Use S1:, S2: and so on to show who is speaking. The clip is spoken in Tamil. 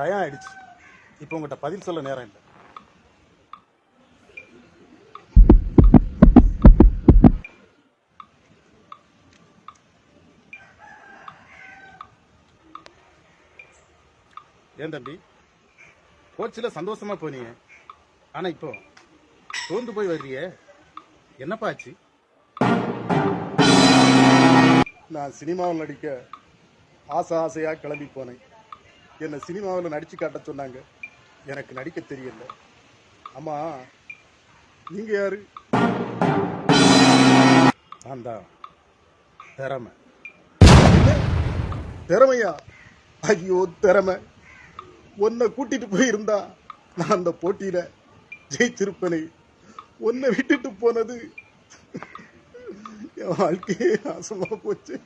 S1: டயம் ஆயிடுச்சு இப்போ உங்கள்கிட்ட பதில் சொல்ல நேரம் இல்லை. ஏன் தம்பி? கோச்சில் சந்தோஷமா போனீங்க. ஆனால் இப்போ சோர்ந்து போய் வர்றியே. என்னப்பா ஆச்சு? நான் சினிமாவில் நடிக்க ஆசை ஆசையாக கிளம்பி போனேன். என்னை சினிமாவில் நடித்து காட்ட சொன்னாங்க. எனக்கு நடிக்க தெரியல. அம்மா நீங்கள் யாரு? நான் தான். திறமை. திறமையா? ஐயோ திறமை. உன்னை கூட்டிட்டு போயிருந்தா நான் அந்த போட்டியில ஜெயிச்சிருப்பேனே. உன்னை விட்டுட்டு போனது என் வாழ்க்கையே நாசமா போச்சு.